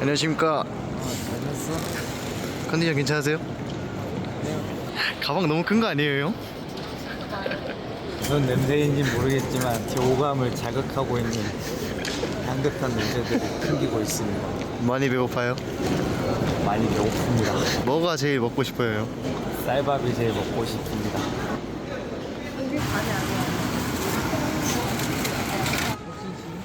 안녕하십니까. 잘했어? 컨디션 괜찮으세요? 가방 너무 큰 거 아니에요? 무슨 냄새인지 모르겠지만 제 오감을 자극하고 있는 향긋한 냄새들이 풍기고 있습니다. 많이 배고파요? 많이 배고픕니다. 뭐가 제일 먹고 싶어요? 쌀밥이 제일 먹고 싶습니다.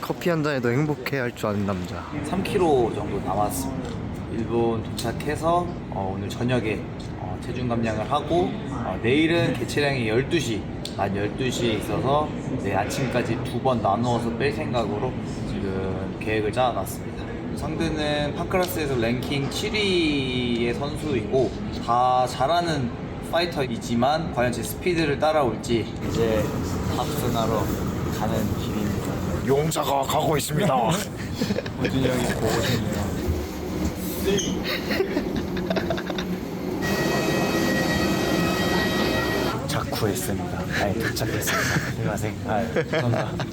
커피 한 잔에도 행복해 할 줄 아는 남자. 3km 정도 남았습니다. 일본 도착해서 어, 오늘 저녁에 어, 체중 감량을 하고 어, 내일은 개체량이 12시, 낮 12시에 있어서 내일 아침까지 두 번 나누어서 뺄 생각으로 지금 계획을 짜놨습니다. 상대는 판크라스에서 랭킹 7위의 선수이고 다 잘하는 파이터이지만 과연 제 스피드를 따라올지 이제 탑승하러 가는 길입니다. 용사가 가고 있습니다. 호준이 형이 보고 싶네요. 자쿠했습니다. 아니 도착했습니다. 안녕하세요. 아, 감사합니다.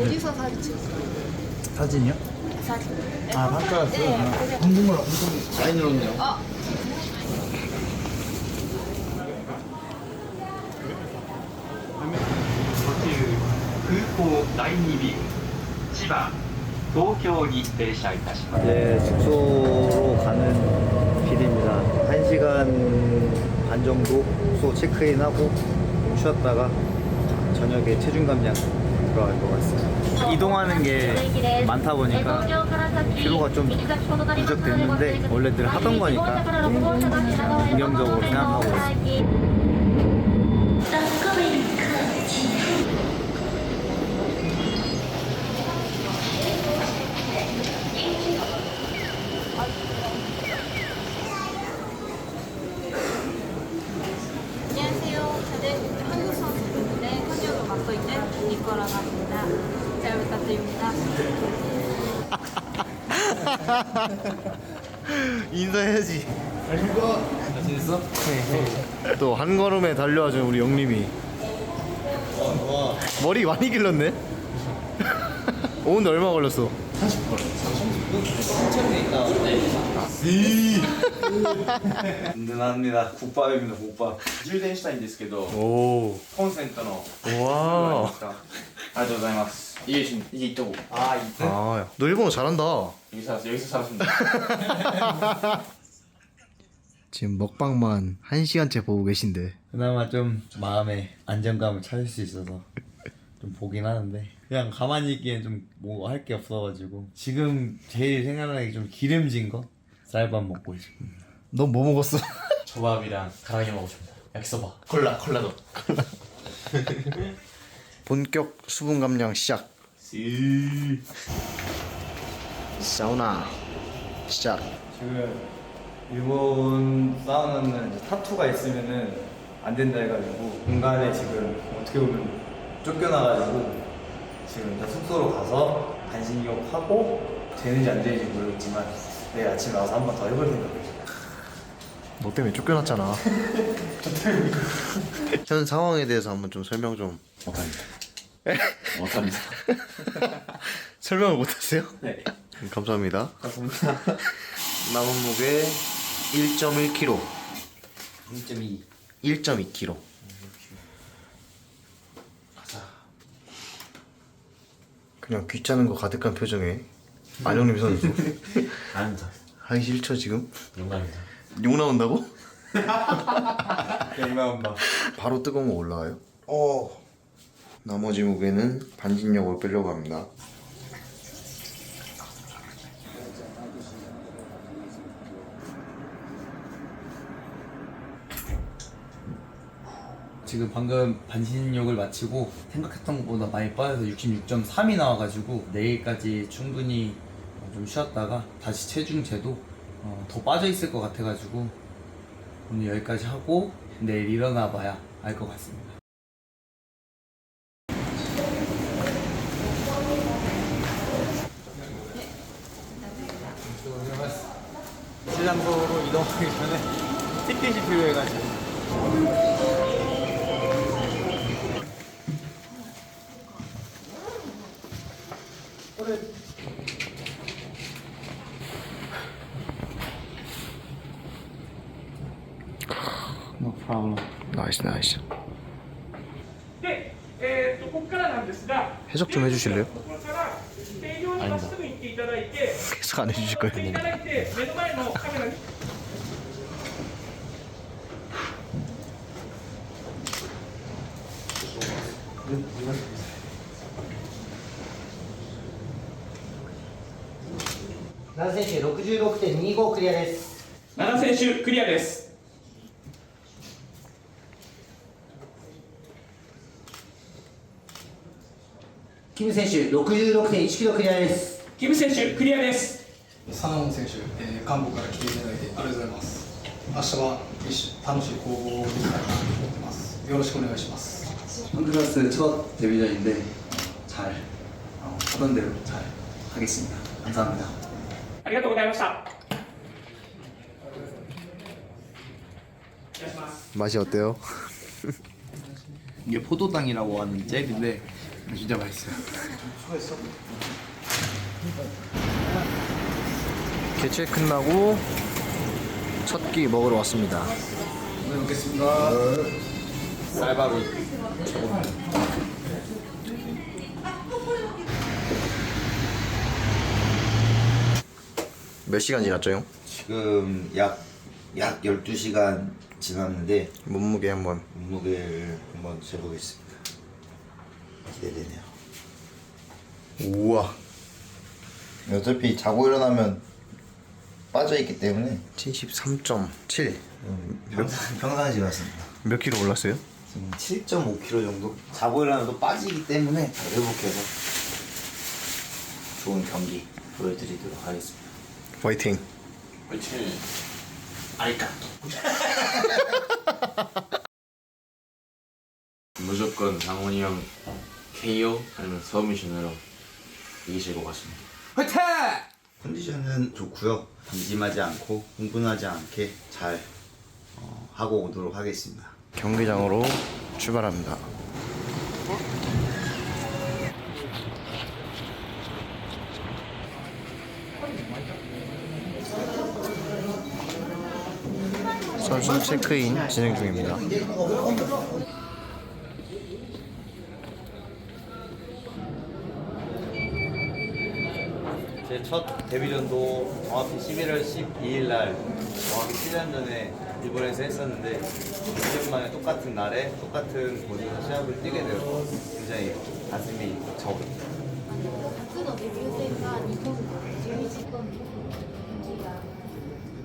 어디서 사진 찍었어요? 사진이요? 사진. 아, 바꿔왔어요. 네, 한국말 많이 늘었네요. 어, 第2便千葉東京に停車いたします 이제 숙소로 가는 길입니다. 1시간 반 정도 숙소 체크인하고 좀 쉬었다가 저녁에 체중 감량 들어갈 것 같습니다. 이동하는 게 많다 보니까 피로가 좀 누적됐는데 원래 늘 하던 거니까 긍정적으로 생각하고 있습니다. 인사해야지. 자신 있어? 또 한 걸음에 달려와준 우리 영림이. 머리 많이 길렀네? 오는데 얼마 걸렸어? 든든합니다. 국밥입니다. 국밥. 充電したいんですけど 오. コンセントの 와. ありがとうございます 이게 지금 이게 있다고 아 이거 아, 너 일본어 잘한다. 여기 살았어 여기서 살았습니다. 지금 먹방만 한 시간째 보고 계신데. 그나마 좀 마음의 안정감을 찾을 수 있어서 좀 보긴 하는데 그냥 가만히 있기엔 좀 뭐 할 게 없어가지고 지금 제일 생각나는 게 좀 기름진 거 쌀밥 먹고 있습니다. 넌 뭐 먹었어? 초밥이랑 가랑이 먹어줍니다. 야키소바 콜라 콜라도 본격 수분 감량 시작. 사우나 시작. 지금 일본 사우나는 이제 타투가 있으면은 안 된다 해가지고 공간에 지금 어떻게 보면 쫓겨나가지고 지금 일단 숙소로 가서 반신욕 하고 되는지 안 되는지 모르겠지만 내일 아침에 와서 한 번 더 해볼 생각입니다. 너 때문에 쫓겨났잖아. 현 상황에 대해서 한번 좀 설명 좀. 못합니다 못합니다 설명을 못하세요? 네 음, 감사합니다. 남은 무게 1.1kg, 1.2 1.2kg. 그냥 귀찮은 거 가득한 표정에 안영림 선수 아닙니다 하기 싫죠 지금? 용감입니다 욕 나온다고? 열매한다. 바로 뜨거운 거 올라와요? 어. 나머지 무게는 반진력으로 빼려고 합니다. 지금 방금 반신욕을 마치고 생각했던 것보다 많이 빠져서 66.3이 나와가지고 내일까지 충분히 어, 좀 쉬었다가 다시 체중 재도 어, 더 빠져 있을 것 같아가지고 오늘 여기까지 하고 내일 일어나 봐야 알 것 같습니다. 시장소로 이동하기 전에 티켓이 필요해가지고 No problem. 나이스 나이스 で、えー、とここからなんですが、 해석 좀 해주실래요? かね自粛目の前のカメラに奈良選手66.25クリアです奈良選手クリアですキム選手66.1キロクリアです。キム選手クリアです。サナオン選手、えー韓国から来ていただいてありがとうございます。明日は一緒楽しい攻防をできたらなと思ってます。よろしくお願いします。 honduras 첫 데뷔전인데 잘 어, 하던 대로 잘 하겠습니다. 감사합니다. ありがとうございました。お願いします。 맛이 어때요? 이게 포도당이라고 하는 젤인데 진짜 맛있어요. 개최 끝나고 첫 끼 먹으러 왔습니다 쌀밥이 몇 시간 지났죠 형? 지금 약, 약 12시간 지났는데 몸무게 한번 몸무게를 한번 재보겠습니다. 기대되네요. 우와 어차피 자고 일어나면 빠져있기 때문에 73.7 평상, 평상시 같습니다. 몇 킬로 올랐어요? 지금 7.5kg 정도? 자고 일어나도 빠지기 때문에 잘 회복해서 좋은 경기 보여드리도록 하겠습니다. 화이팅 무조건 장원이 형 KO 아니면 서미션으로 이기실 것 같습니다. 컨디션은 좋고요. 방심하지 않고 흥분하지 않게 잘 어, 하고 오도록 하겠습니다. 경기장으로 출발합니다 선수 체크인 진행 중입니다 제 첫 데뷔전도 정확히 11월 12일 날 정확히 7년 전에 일본에서 했었는데 1년 만에 똑같은 날에 똑같은 곳에서 시합을 뛰게 되어서 굉장히 가슴이 벅차오릅니다. 初のデビュー戦が日本11時間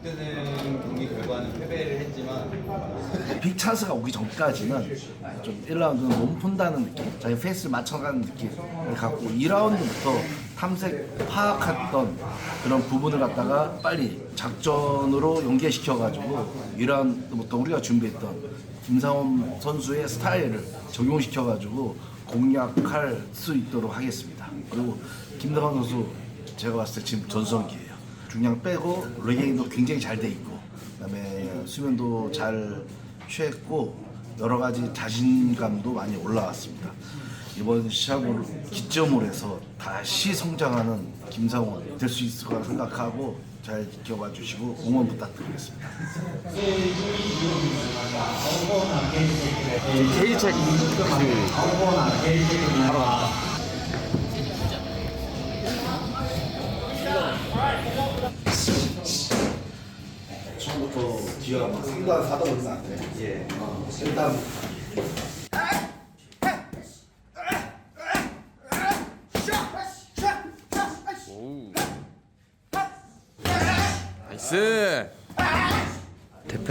그때는 경기 결과는 패배를 했지만 빅찬스가 오기 전까지는 좀 1라운드는 몸 푼다는 느낌, 자기 페이스를 맞춰가는 느낌을 갖고 2라운드부터 탐색, 파악했던 그런 부분을 갖다가 빨리 작전으로 연계시켜가지고 2라운드부터 우리가 준비했던 김상원 선수의 스타일을 적용시켜가지고 공략할 수 있도록 하겠습니다. 그리고 김상원 선수 제가 봤을 때 지금 전성기예요. 중량 빼고 레깅도 굉장히 잘 돼 있고 그다음에 수면도 잘 취했고 여러 가지 자신감도 많이 올라왔습니다. 이번 시합을 기점으로 해서 다시 성장하는 김상훈 될수 있을 거라 생각하고 잘 지켜봐 주시고 응원 부탁드리겠습니다. 케이책 처음부터 뒤가 막 3단 4단 올리면 안 돼. 예. 어, 일단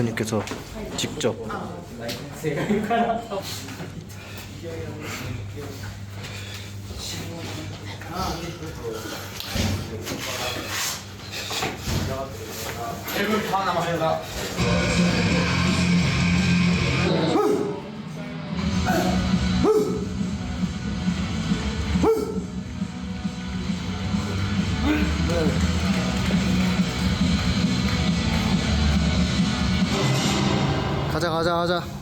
대표님께서 직접 가자 가자 가자 가자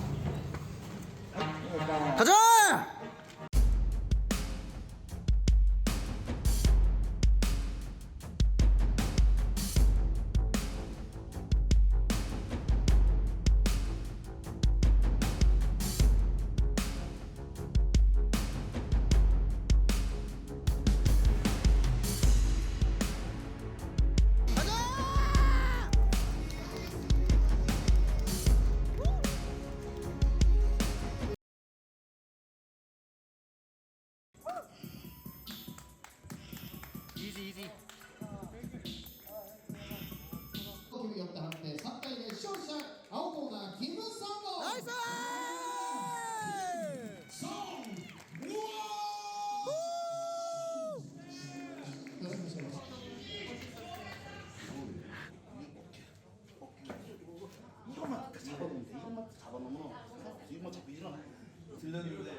들렸는데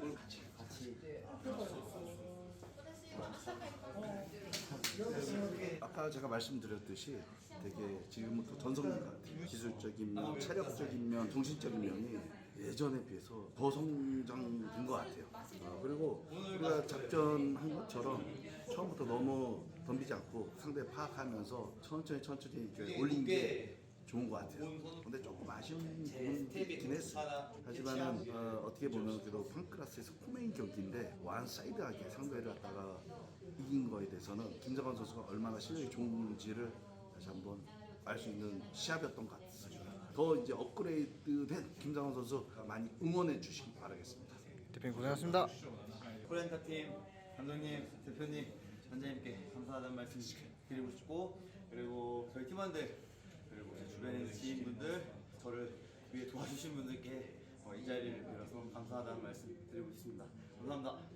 오늘 같이 같이 아까 제가 말씀드렸듯이 되게 지금부터 전성기 같아요. 기술적인 면, 체력적인 면, 정신적인 면이 예전에 비해서 더 성장된 것 같아요. 아, 그리고 우리가 작전한 것처럼 처음부터 너무 덤비지 않고 상대 파악하면서 천천히 천천히 올린 게 좋은 것 같아요. 근데 조금 아쉬운 부분이 있긴 했어요. 하지만은 어, 어떻게 보면 그래도 판크라스에서 코메인 경기인데 완사이드하게 상대를 갖다가 이긴 거에 대해서는 김정환 선수가 얼마나 실력이 좋은지를 다시 한번 알 수 있는 시합이었던 것 같습니다. 더 이제 업그레이드된 김정환 선수 많이 응원해 주시기 바라겠습니다. 대표님 고생하셨습니다. 코리안타 팀 감독님, 대표님, 원장님께 감사하다는 말씀 드리고 싶고 그리고 저희 팀원들 주변에 있는 지인분들 저를 위해 도와주신 분들께 어, 이 자리를 빌어서 감사하다는 말씀 드리고 싶습니다. 감사합니다.